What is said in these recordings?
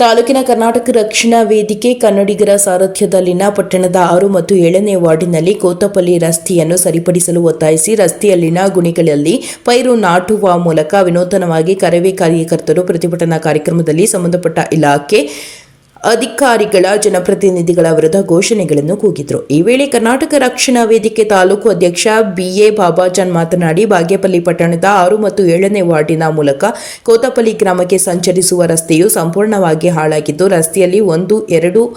ತಾಲೂಕಿನ ಕರ್ನಾಟಕ ರಕ್ಷಣಾ ವೇದಿಕೆ ಕನ್ನಡಿಗರ ಸಾರಥ್ಯದಲ್ಲಿನ ಪಟ್ಟಣದ ಆರು ಮತ್ತು ಏಳನೇ ವಾರ್ಡಿನಲ್ಲಿ ಕೋತಪಲ್ಲಿ ರಸ್ತೆಯನ್ನು ಸರಿಪಡಿಸಲು ಒತ್ತಾಯಿಸಿ ರಸ್ತೆಯಲ್ಲಿನ ಗುಣಿಗಳಲ್ಲಿ ಪೈರು ನಾಟುವ ಮೂಲಕ ವಿನೂತನವಾಗಿ ಕರವೇ ಕಾರ್ಯಕರ್ತರು ಪ್ರತಿಭಟನಾ ಕಾರ್ಯಕ್ರಮದಲ್ಲಿ ಸಂಬಂಧಪಟ್ಟ ಇಲಾಖೆ ಅಧಿಕಾರಿಗಳ, ಜನಪ್ರತಿನಿಧಿಗಳ ವಿರುದ್ಧ ಘೋಷಣೆಗಳನ್ನು ಕೂಗಿದ್ರು. ಈ ವೇಳೆ ಕರ್ನಾಟಕ ರಕ್ಷಣಾ ವೇದಿಕೆ ತಾಲೂಕು ಅಧ್ಯಕ್ಷ ಬಿಎ ಬಾಬಾಜಾನ್ ಮಾತನಾಡಿ, ಬಾಗೇಪಲ್ಲಿ ಪಟ್ಟಣದ ಆರು ಮತ್ತು ಏಳನೇ ವಾರ್ಡಿನ ಮೂಲಕ ಕೋತಪಲ್ಲಿ ಗ್ರಾಮಕ್ಕೆ ಸಂಚರಿಸುವ ರಸ್ತೆಯು ಸಂಪೂರ್ಣವಾಗಿ ಹಾಳಾಗಿದ್ದು, ರಸ್ತೆಯಲ್ಲಿ ಒಂದು, ಎರಡು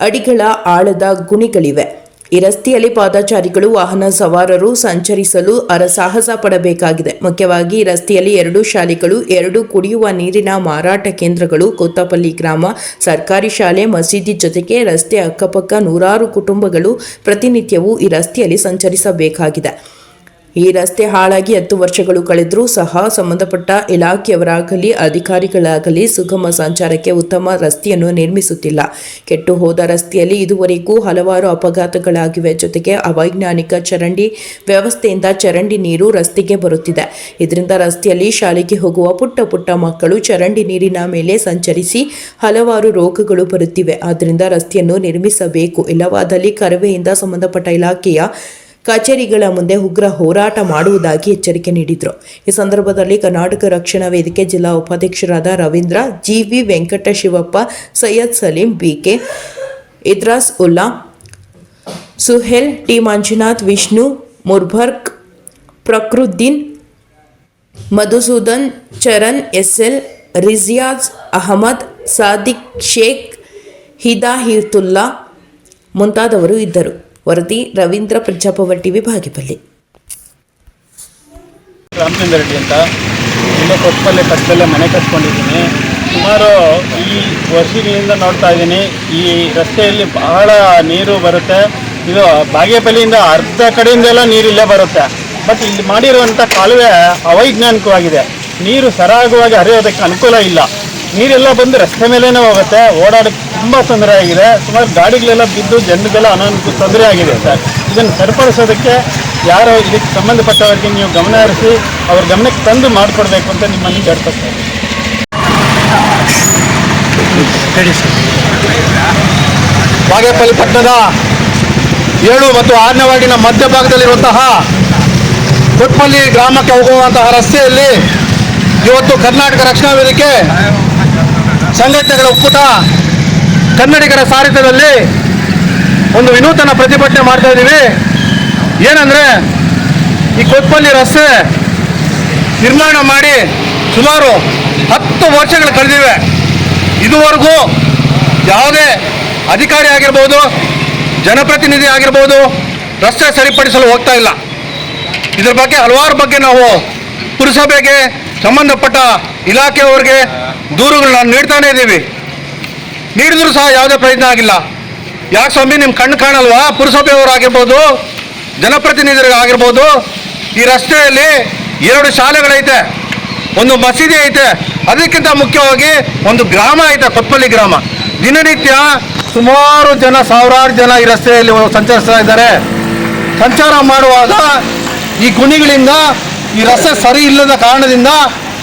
ಅಡಿಗಳ ಆಳದ ಗುಣಿಗಳಿವೆ. ಈ ರಸ್ತೆಯಲ್ಲಿ ಪಾದಚಾರಿಗಳು, ವಾಹನ ಸವಾರರು ಸಂಚರಿಸಲು ಅರಸಾಹಸ ಪಡಬೇಕಾಗಿದೆ. ಮುಖ್ಯವಾಗಿ ರಸ್ತೆಯಲ್ಲಿ ಎರಡು ಶಾಲೆಗಳು, ಎರಡು ಕುಡಿಯುವ ನೀರಿನ ಮಾರಾಟ ಕೇಂದ್ರಗಳು, ಕೊತ್ತಪಲ್ಲಿ ಗ್ರಾಮ, ಸರ್ಕಾರಿ ಶಾಲೆ, ಮಸೀದಿ ಜೊತೆಗೆ ರಸ್ತೆ ಅಕ್ಕಪಕ್ಕ ನೂರಾರು ಕುಟುಂಬಗಳು ಪ್ರತಿನಿತ್ಯವೂ ಈ ರಸ್ತೆಯಲ್ಲಿ ಸಂಚರಿಸಬೇಕಾಗಿದೆ. ಈ ರಸ್ತೆ ಹಾಳಾಗಿ ಹತ್ತು ವರ್ಷಗಳು ಕಳೆದರೂ ಸಹ ಸಂಬಂಧಪಟ್ಟ ಇಲಾಖೆಯವರಾಗಲಿ, ಅಧಿಕಾರಿಗಳಾಗಲಿ ಸುಗಮ ಸಂಚಾರಕ್ಕೆ ಉತ್ತಮ ರಸ್ತೆಯನ್ನು ನಿರ್ಮಿಸುತ್ತಿಲ್ಲ. ಕೆಟ್ಟು ಹೋದ ರಸ್ತೆಯಲ್ಲಿ ಇದುವರೆಗೂ ಹಲವಾರು ಅಪಘಾತಗಳಾಗಿವೆ. ಜೊತೆಗೆ ಅವೈಜ್ಞಾನಿಕ ಚರಂಡಿ ವ್ಯವಸ್ಥೆಯಿಂದ ಚರಂಡಿ ನೀರು ರಸ್ತೆಗೆ ಬರುತ್ತಿದೆ. ಇದರಿಂದ ರಸ್ತೆಯಲ್ಲಿ ಶಾಲೆಗೆ ಹೋಗುವ ಪುಟ್ಟ ಪುಟ್ಟ ಮಕ್ಕಳು ಚರಂಡಿ ನೀರಿನ ಮೇಲೆ ಸಂಚರಿಸಿ ಹಲವಾರು ರೋಗಗಳು ಬರುತ್ತಿವೆ. ಆದ್ದರಿಂದ ರಸ್ತೆಯನ್ನು ನಿರ್ಮಿಸಬೇಕು. ಇಲ್ಲವಾದಲ್ಲಿ ಕರವೆಯಿಂದ ಸಂಬಂಧಪಟ್ಟ ಇಲಾಖೆಯ ಕಚೇರಿಗಳ ಮುಂದೆ ಉಗ್ರ ಹೋರಾಟ ಮಾಡುವುದಾಗಿ ಎಚ್ಚರಿಕೆ ನೀಡಿದರು. ಈ ಸಂದರ್ಭದಲ್ಲಿ ಕರ್ನಾಟಕ ರಕ್ಷಣಾ ವೇದಿಕೆ ಜಿಲ್ಲಾ ಉಪಾಧ್ಯಕ್ಷರಾದ Ravindra, GV Venkatashivappa, Syed Salim, BK Idris Ulla, Suhail, T. Manjunath, Vishnu, ಮುರ್ಭರ್ಕ್, ಪ್ರಕೃದ್ದೀನ್, ಮಧುಸೂದನ್, ಚರಣ್, ಎಸ್ಎಲ್, ರಿಜಿಯಾಜ್ ಅಹಮದ್, ಸಾದಿಕ್ ಶೇಖ್ ಹಿದಾಹಿತುಲ್ಲಾ ಮುಂತಾದವರು ಇದ್ದರು. ವರದಿ ರವೀಂದ್ರ ಪ್ರಜಾಪವಟ್ಟಿ ಟಿವಿ ಬಾಗೇಪಲ್ಲಿ ರಾಮಚಂದ್ರ ರೆಡ್ಡಿ ಅಂತ ಇಲ್ಲೇ ಕೊಪ್ಪಲ್ಲಿ ಪಕ್ಕದಲ್ಲೇ ಮನೆ ಕಟ್ಕೊಂಡಿದ್ದೀನಿ. ಸುಮಾರು ಈ ವರ್ಷಗಳಿಂದ ನೋಡ್ತಾ ಇದ್ದೀನಿ. ಈ ರಸ್ತೆಯಲ್ಲಿ ಬಹಳ ನೀರು ಬರುತ್ತೆ. ಇದು ಬಾಗೇಪಲ್ಲಿಯಿಂದ ಅರ್ಧ ಕಡೆಯಿಂದೆಲ್ಲ ನೀರು ಇಲ್ಲೇ ಬರುತ್ತೆ. ಬಟ್ ಇಲ್ಲಿ ಮಾಡಿರುವಂಥ ಕಾಲುವೆ ಅವೈಜ್ಞಾನಿಕವಾಗಿದೆ. ನೀರು ಸರಾಗವಾಗಿ ಹರಿಯೋದಕ್ಕೆ ಅನುಕೂಲ ಇಲ್ಲ. ನೀರೆಲ್ಲ ಬಂದು ರಸ್ತೆ ಮೇಲೇನೋ ಹೋಗುತ್ತೆ ಓಡಾಡೋಕ್ಕೆ ತುಂಬ ತೊಂದರೆ ಆಗಿದೆ. ಸುಮಾರು ಗಾಡಿಗಳೆಲ್ಲ ಬಿದ್ದು ಜನರಿಗೆಲ್ಲ ಅನಾನುಕೂಲ ತೊಂದರೆ ಆಗಿದೆ ಸರ್. ಇದನ್ನು ಸರಿಪಡಿಸೋದಕ್ಕೆ ಯಾರೋ ಇದಕ್ಕೆ ಸಂಬಂಧಪಟ್ಟವರಿಗೆ ನೀವು ಗಮನ ಹರಿಸಿ ಅವ್ರ ಗಮನಕ್ಕೆ ತಂದು ಮಾಡಿಕೊಡ್ಬೇಕು ಅಂತ ನಿಮ್ಮನ್ನು ಇದ್ದೀನಿ. ಬಾಗೇಪಲ್ಲಿ ಪಟ್ಟಣದ ಏಳು ಮತ್ತು ಆರನೇ ವಾರ್ಡಿನ ಮಧ್ಯಭಾಗದಲ್ಲಿರುವಂತಹ ಕೊಟ್ಪಲ್ಲಿ ಗ್ರಾಮಕ್ಕೆ ಹೋಗುವಂತಹ ರಸ್ತೆಯಲ್ಲಿ ಇವತ್ತು ಕರ್ನಾಟಕ ರಕ್ಷಣಾ ವೇದಿಕೆ ಸಂಘಟನೆಗಳ ಒಕ್ಕೂಟ ಕನ್ನಡಿಗರ ಸಾರಥ್ಯದಲ್ಲಿ ಒಂದು ವಿನೂತನ ಪ್ರತಿಭಟನೆ ಮಾಡ್ತಾ ಇದ್ದೀವಿ. ಏನಂದರೆ ಈ ಕೊತ್ಪಲ್ಲಿ ರಸ್ತೆ ನಿರ್ಮಾಣ ಮಾಡಿ ಸುಮಾರು ಹತ್ತು ವರ್ಷಗಳು ಕಳೆದಿವೆ. ಇದುವರೆಗೂ ಯಾವುದೇ ಅಧಿಕಾರಿ ಆಗಿರ್ಬೋದು, ಜನಪ್ರತಿನಿಧಿ ಆಗಿರ್ಬೋದು ರಸ್ತೆ ಸರಿಪಡಿಸಲು ಹೋಗ್ತಾ ಇಲ್ಲ. ಇದ್ರ ಬಗ್ಗೆ ಹಲವಾರು ಬಗ್ಗೆ ನಾವು ಪುರಸಭೆಗೆ ಸಂಬಂಧಪಟ್ಟ ಇಲಾಖೆಯವರಿಗೆ ದೂರುಗಳನ್ನ ನೀಡ್ತಾನೇ ಇದ್ದೀವಿ. ನೀಡಿದ್ರು ಸಹ ಯಾವುದೇ ಪ್ರಯತ್ನ ಆಗಿಲ್ಲ. ಯಾಕೆ ಸ್ವಾಮಿ ನಿಮ್ಮ ಕಣ್ಣು ಕಾಣಲ್ವಾ? ಪುರಸಭೆಯವರಾಗಿರ್ಬೋದು ಜನಪ್ರತಿನಿಧಿಗಳಾಗಿರ್ಬೋದು ಈ ರಸ್ತೆಯಲ್ಲಿ ಎರಡು ಶಾಲೆಗಳೈತೆ, ಒಂದು ಮಸೀದಿ ಐತೆ, ಅದಕ್ಕಿಂತ ಮುಖ್ಯವಾಗಿ ಒಂದು ಗ್ರಾಮ ಐತೆ ಕೊಪ್ಪಲ್ಲಿ ಗ್ರಾಮ. ದಿನನಿತ್ಯ ಸುಮಾರು ಜನ, ಸಾವಿರಾರು ಜನ ಈ ರಸ್ತೆಯಲ್ಲಿ ಸಂಚರಿಸ್ತಾ ಇದ್ದಾರೆ. ಸಂಚಾರ ಮಾಡುವಾಗ ಈ ಗುಣಿಗಳಿಂದ ಈ ರಸ್ತೆ ಸರಿ ಇಲ್ಲದ ಕಾರಣದಿಂದ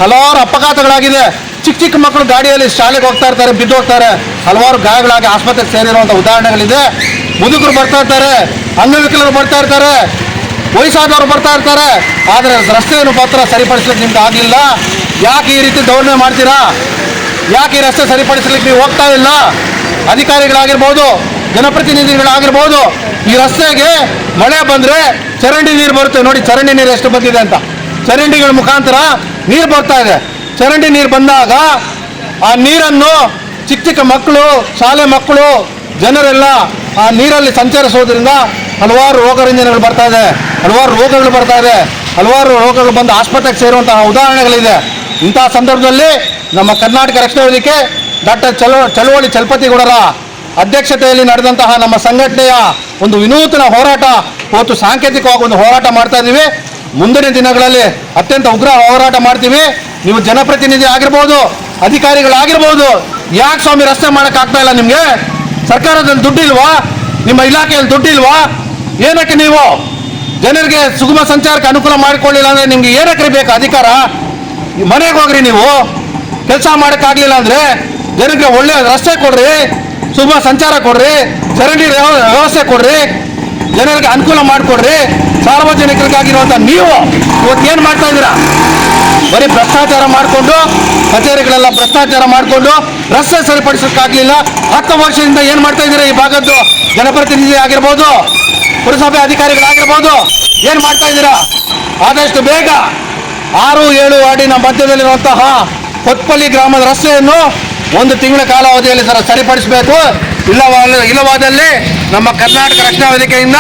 ಹಲವಾರು ಅಪಘಾತಗಳಾಗಿದೆ. ಚಿಕ್ಕ ಚಿಕ್ಕ ಮಕ್ಕಳು ಗಾಡಿಯಲ್ಲಿ ಶಾಲೆಗೆ ಹೋಗ್ತಾ ಇರ್ತಾರೆ, ಬಿದ್ದು ಹೋಗ್ತಾರೆ. ಹಲವಾರು ಗಾಯಗಳಾಗಿ ಆಸ್ಪತ್ರೆಗೆ ಸೇರಿರುವಂಥ ಉದಾಹರಣೆಗಳಿದೆ. ಮುದುಕರು ಬರ್ತಾ ಇರ್ತಾರೆ ಅಂಗವಿಕಲರು ಬರ್ತಾ ಇರ್ತಾರೆ, ವಯಸ್ಸಾದವರು ಬರ್ತಾ ಇರ್ತಾರೆ. ಆದರೆ ರಸ್ತೆಯನ್ನು ಮಾತ್ರ ಸರಿಪಡಿಸ್ಲಿಕ್ಕೆ ನಿಮ್ಗೆ ಆಗಲಿಲ್ಲ. ಯಾಕೆ ಈ ರೀತಿ ದೌರ್ಣೆ ಮಾಡ್ತೀರಾ? ಯಾಕೆ ಈ ರಸ್ತೆ ಸರಿಪಡಿಸ್ಲಿಕ್ಕೆ ನೀವು ಹೋಗ್ತಾ ಇಲ್ಲ? ಅಧಿಕಾರಿಗಳಾಗಿರ್ಬೋದು, ಜನಪ್ರತಿನಿಧಿಗಳಾಗಿರ್ಬೋದು, ಈ ರಸ್ತೆಗೆ ಮಳೆ ಬಂದರೆ ಚರಂಡಿ ನೀರು ಬರುತ್ತೆ. ನೋಡಿ, ಚರಂಡಿ ನೀರು ಎಷ್ಟು ಬಂದಿದೆ ಅಂತ. ಚರಂಡಿಗಳ ಮುಖಾಂತರ ನೀರು ಬರ್ತಾ ಇದೆ. ಚರಂಡಿ ನೀರು ಬಂದಾಗ ಆ ನೀರನ್ನು ಚಿಕ್ಕ ಚಿಕ್ಕ ಮಕ್ಕಳು, ಶಾಲೆ ಮಕ್ಕಳು, ಜನರೆಲ್ಲ ಆ ನೀರಲ್ಲಿ ಸಂಚರಿಸೋದ್ರಿಂದ ಹಲವಾರು ರೋಗ ರುಜಿನಗಳು ಬರ್ತಾ ಇದೆ. ಹಲವಾರು ರೋಗಗಳು ಬರ್ತಾ ಇದೆ. ಹಲವಾರು ರೋಗಗಳು ಬಂದು ಆಸ್ಪತ್ರೆಗೆ ಸೇರುವಂತಹ ಉದಾಹರಣೆಗಳಿದೆ. ಇಂತಹ ಸಂದರ್ಭದಲ್ಲಿ ನಮ್ಮ ಕರ್ನಾಟಕ ರಕ್ಷಣಾ ವೇದಿಕೆ ಡಾಕ್ಟರ್ ಚಲೋ ಚಳುವಳಿ ಚಲಪತಿಗೌಡರ ಅಧ್ಯಕ್ಷತೆಯಲ್ಲಿ ನಡೆದಂತಹ ನಮ್ಮ ಸಂಘಟನೆಯ ಒಂದು ವಿನೂತನ ಹೋರಾಟ, ಇವತ್ತು ಸಾಂಕೇತಿಕವಾಗಿ ಒಂದು ಹೋರಾಟ ಮಾಡ್ತಾ ಇದ್ದೀವಿ ಮುಂದಿನ ದಿನಗಳಲ್ಲಿ ಅತ್ಯಂತ ಉಗ್ರ ಹೋರಾಟ ಮಾಡ್ತೀವಿ. ನೀವು ಜನಪ್ರತಿನಿಧಿ ಆಗಿರ್ಬೋದು, ಅಧಿಕಾರಿಗಳಾಗಿರ್ಬೋದು, ಯಾಕೆ ಸ್ವಾಮಿ ರಸ್ತೆ ಮಾಡೋಕ್ಕಾಗ್ತಾ ಇಲ್ಲ ನಿಮಗೆ? ಸರ್ಕಾರದಲ್ಲಿ ದುಡ್ಡಿಲ್ವಾ ನಿಮ್ಮ ಇಲಾಖೆಯಲ್ಲಿ ದುಡ್ಡಿಲ್ವಾ ಏನಕ್ಕೆ ನೀವು ಜನರಿಗೆ ಸುಗಮ ಸಂಚಾರಕ್ಕೆ ಅನುಕೂಲ ಮಾಡಿಕೊಳ್ಳಿಲ್ಲ ಅಂದರೆ ನಿಮಗೆ ಏನಕ್ಕೆ ಬೇಕು ಅಧಿಕಾರ? ಮನೆಗೆ ಹೋಗ್ರಿ ನೀವು. ಕೆಲಸ ಮಾಡೋಕ್ಕಾಗಲಿಲ್ಲ ಅಂದರೆ ಜನಕ್ಕೆ ಒಳ್ಳೆ ರಸ್ತೆ ಕೊಡ್ರಿ, ಸುಗಮ ಸಂಚಾರ ಕೊಡ್ರಿ ಚರಂಡಿ ವ್ಯವ- ವ್ಯವಸ್ಥೆ ಕೊಡ್ರಿ, ಜನರಿಗೆ ಅನುಕೂಲ ಮಾಡಿಕೊಡ್ರಿ. ಸಾರ್ವಜನಿಕರಿಗಾಗಿರುವಂಥ ನೀವು ಇವತ್ತು ಏನು ಮಾಡ್ತಾ ಇದ್ದೀರಾ? ಬರೀ ಭ್ರಷ್ಟಾಚಾರ ಮಾಡಿಕೊಂಡು, ಕಚೇರಿಗಳೆಲ್ಲ ಭ್ರಷ್ಟಾಚಾರ ಮಾಡಿಕೊಂಡು ರಸ್ತೆ ಸರಿಪಡಿಸೋಕ್ಕಾಗಲಿಲ್ಲ. ಹತ್ತು ವರ್ಷದಿಂದ ಏನು ಮಾಡ್ತಾ ಇದ್ದೀರಾ ಈ ಭಾಗದ್ದು? ಜನಪ್ರತಿನಿಧಿ ಆಗಿರ್ಬೋದು, ಪುರಸಭೆ ಅಧಿಕಾರಿಗಳಾಗಿರ್ಬೋದು, ಏನು ಮಾಡ್ತಾ ಇದ್ದೀರಾ? ಆದಷ್ಟು ಬೇಗ ಆರು ಏಳು ವಾರ್ಡಿನ ಮಧ್ಯದಲ್ಲಿರುವಂತಹ ಕೊತ್ಪಲ್ಲಿ ಗ್ರಾಮದ ರಸ್ತೆಯನ್ನು ಒಂದು ತಿಂಗಳ ಕಾಲಾವಧಿಯಲ್ಲಿ ಸರ ಸರಿಪಡಿಸಬೇಕು. ಇಲ್ಲವ ಇಲ್ಲವಾದಲ್ಲಿ ನಮ್ಮ ಕರ್ನಾಟಕ ರಕ್ಷಣಾ ವೇದಿಕೆಯಿಂದ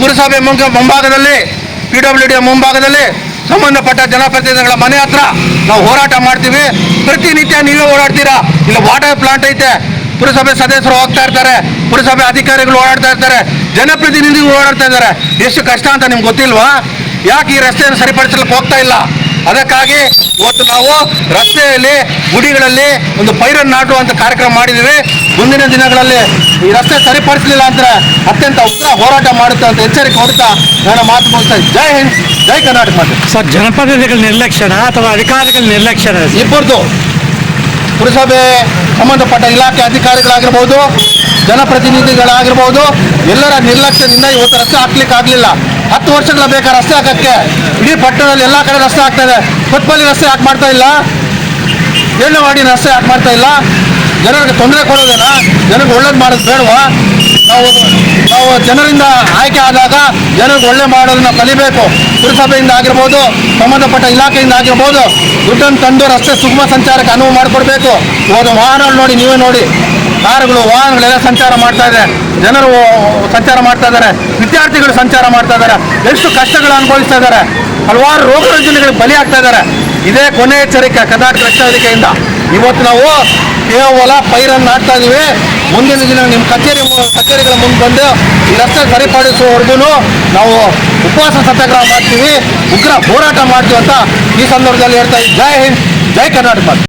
ಪುರಸಭೆ ಮುಂಗ ಮುಂಭಾಗದಲ್ಲಿ ಪಿ ಡಬ್ಲ್ಯೂ ಡಿ ಮುಂಭಾಗದಲ್ಲಿ ಸಂಬಂಧಪಟ್ಟ ಜನಪ್ರತಿನಿಧಿಗಳ ಮನೆ ಹತ್ರ ನಾವು ಹೋರಾಟ ಮಾಡ್ತೀವಿ. ಪ್ರತಿನಿತ್ಯ ನೀವೇ ಓಡಾಡ್ತೀರಾ? ಇಲ್ಲ ವಾಟರ್ ಪ್ಲಾಂಟ್ ಐತೆ. ಪುರಸಭೆ ಸದಸ್ಯರು ಹೋಗ್ತಾ ಇರ್ತಾರೆ. ಪುರಸಭೆ ಅಧಿಕಾರಿಗಳು ಓಡಾಡ್ತಾ ಇರ್ತಾರೆ. ಜನಪ್ರತಿನಿಧಿಗಳು ಓಡಾಡ್ತಾ ಇದ್ದಾರೆ. ಎಷ್ಟು ಕಷ್ಟ ಅಂತ ನಿಮ್ಗೆ ಗೊತ್ತಿಲ್ವಾ? ಯಾಕೆ ಈ ರಸ್ತೆಯನ್ನು ಸರಿಪಡಿಸಲಿಕ್ಕೆ ಹೋಗ್ತಾ ಇಲ್ಲ? ಅದಕ್ಕಾಗಿ ಇವತ್ತು ನಾವು ರಸ್ತೆಯಲ್ಲಿ ಗುಡಿಗಳಲ್ಲಿ ಒಂದು ಪೈರನ್ನು ನಾಟುವಂತ ಕಾರ್ಯಕ್ರಮ ಮಾಡಿದ್ದೀವಿ. ಮುಂದಿನ ದಿನಗಳಲ್ಲಿ ಈ ರಸ್ತೆ ಸರಿಪಡಿಸಲಿಲ್ಲ ಅಂದ್ರೆ ಅತ್ಯಂತ ಉಗ್ರ ಹೋರಾಟ ಮಾಡುತ್ತೆ ಅಂತ ಎಚ್ಚರಿಕೆ ಹೊಡ್ತಾ ನನ್ನ ಮಾತು ಮುಗಿಸ್ತಾ ಜೈ ಹಿಂದ್ ಜೈ ಕರ್ನಾಟಕ ಮಾತು. ಸರ್ ಜನಪ್ರತಿನಿಧಿಗಳ ನಿರ್ಲಕ್ಷ್ಯನ ಅಥವಾ ಅಧಿಕಾರಿಗಳ ನಿರ್ಲಕ್ಷ್ಯನ ಇಬ್ಬರದು ಪುರಸಭೆ ಸಂಬಂಧಪಟ್ಟ ಇಲಾಖೆ ಅಧಿಕಾರಿಗಳಾಗಿರ್ಬೋದು ಜನಪ್ರತಿನಿಧಿಗಳಾಗಿರ್ಬೋದು ಎಲ್ಲರ ನಿರ್ಲಕ್ಷ್ಯದಿಂದ ಇವತ್ತು ರಸ್ತೆ ಹಾಕ್ಲಿಕ್ಕೆ ಆಗಲಿಲ್ಲ ಹತ್ತು ವರ್ಷಗಳ ಬೇಕಾ ರಸ್ತೆ ಹಾಕಕ್ಕೆ? ಇಡೀ ಪಟ್ಟಣದಲ್ಲಿ ಎಲ್ಲ ಕಡೆ ರಸ್ತೆ ಆಗ್ತಾ ಇದೆ ಕೊತ್ಪಲ್ಲಿ ರಸ್ತೆ ಯಾಕೆ ಮಾಡ್ತಾ ಇಲ್ಲ. ವಾರ್ಡಿನ ರಸ್ತೆ ಯಾಕೆ ಮಾಡ್ತಾ ಇಲ್ಲ. ಜನರಿಗೆ ತೊಂದರೆ ಕೊಡೋದೇನಾ? ಜನರಿಗೆ ಒಳ್ಳೇದು ಮಾಡೋದು ಬೇಡವಾ? ನಾವು ನಾವು ಜನರಿಂದ ಆಯ್ಕೆ ಆದಾಗ ಜನರಿಗೆ ಒಳ್ಳೆ ಮಾಡೋದನ್ನ ಕಲಿಬೇಕು. ಪುರಸಭೆಯಿಂದ ಆಗಿರ್ಬೋದು, ಸಂಬಂಧಪಟ್ಟ ಇಲಾಖೆಯಿಂದ ಆಗಿರ್ಬೋದು, ದುಡ್ಡನ್ನು ತಂದು ರಸ್ತೆ ಸುಗಮ ಸಂಚಾರಕ್ಕೆ ಅನುವು ಮಾಡಿಕೊಡ್ಬೇಕು. ಹೋದ ವಾಹನಗಳು ನೋಡಿ, ನೀವೇ ನೋಡಿ. ಕಾರುಗಳು, ವಾಹನಗಳೆಲ್ಲ ಸಂಚಾರ ಮಾಡ್ತಾ ಇದೆ. ಜನರು ಸಂಚಾರ ಮಾಡ್ತಾ ಇದ್ದಾರೆ. ವಿದ್ಯಾರ್ಥಿಗಳು ಸಂಚಾರ ಮಾಡ್ತಾ ಇದ್ದಾರೆ. ಎಷ್ಟು ಕಷ್ಟಗಳು ಅನುಭವಿಸ್ತಾ ಇದ್ದಾರೆ. ಹಲವಾರು ರೋಗ ರುಜಿನಗಳಿಗೆ ಬಲಿ ಆಗ್ತಾ ಇದ್ದಾರೆ. ಇದೇ ಕೊನೆ ಎಚ್ಚರಿಕೆ ಕರ್ನಾಟಕ ರಕ್ಷಣಾ ಇವತ್ತು ನಾವು ಕೇವಲ ಪೈರನ್ನು ಹಾಕ್ತಾ ಇದೀವಿ ಮುಂದಿನ ದಿನ ನಿಮ್ಮ ಕಚೇರಿ ಕಚೇರಿಗಳ ಮುಂದೆ ಬಂದು ಈ ರಸ್ತೆ ಸರಿಪಡಿಸುವವರೆಗೂ ನಾವು ಉಪವಾಸ ಸತ್ಯಾಗ್ರಹ ಮಾಡ್ತೀವಿ. ಉಗ್ರ ಹೋರಾಟ ಮಾಡ್ತೀವಿ ಅಂತ ಈ ಸಂದರ್ಭದಲ್ಲಿ ಹೇಳ್ತಾ ಇದ್ದೀವಿ. ಜೈ ಹಿಂದ್, ಜೈ ಕರ್ನಾಟಕ.